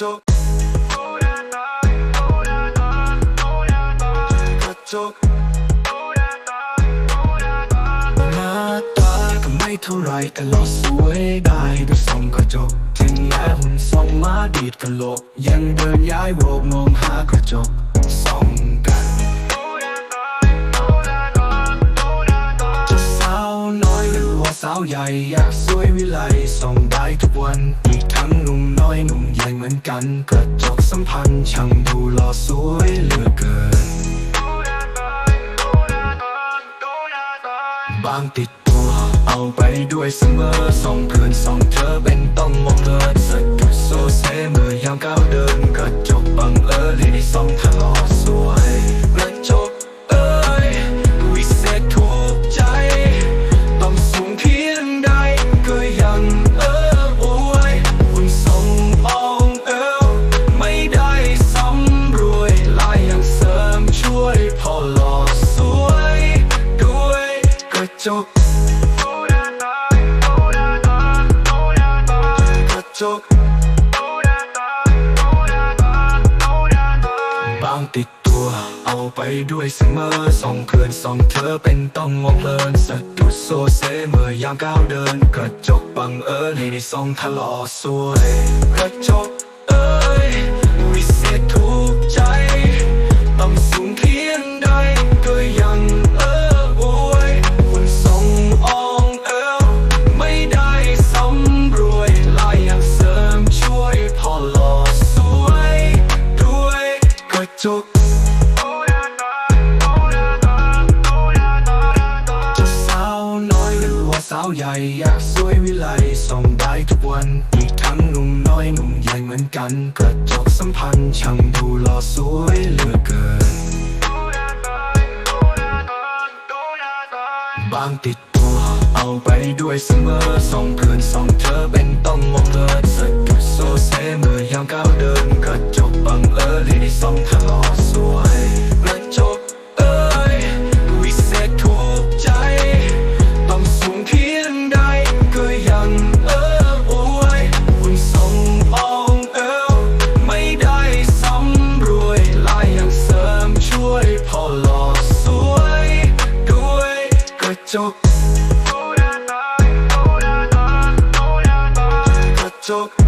จกกระจกหน้าตาก็ไม่เท่าไรแต่เราสวยได้ด้วยส่องกระจกถึงแม้หุ่นทรงมาดีดกะโหลก ยังเดินย้ายโวกมองหากระจกาสาวใหญ่อยากสวยวิไลส่องได้ทุกวัน อีกทั้งหนุ่มน้อยหนุ่มใหญ่เหมือนกัน กระจกสัมพันธ์ช่างดูหล่อสวยเหลือเกิน บางติดตัวเอาไปด้วยเสมอส่องเพื่อน จกกระจกบางติดตัวเอาไปด้วยเสมอส่องเพื่อนส่องเธอเป็นต้องมองเพลินสะดุดโซเซเมื่อยามก้าวเดิน กระจกบังเอิญให้ในส่องทะลอสวย กระจก กระจะสาวน้อยหรือว่าสาวใหญ่ อยากสวยวิไลส่องได้ทุกวัน อีกทั้งหนุ่มน้อยหนุ่มใหญ่เหมือนกัน กระจกสัมพันธ์ช่างดูหล่อสวยเหลือเกิน บางติดตัว เอาไปด้วยเสมอส่องเพื่อนส่องเธอเป็นต้องมองเลิศสะดุดโซเซเมื่อยามก้าวเดินกระจ บังเอิญเลยในส่องทะลอสวยกระจกเอ้ยวิเศษถูกใจ ต้องสูงเพียงใดก็ยังเอออวยหุ่นทรงอองเอวไม่ได้สำรวยลายยังเสริมช่วยพอหล่อสวย ด้วยกระจกกระจก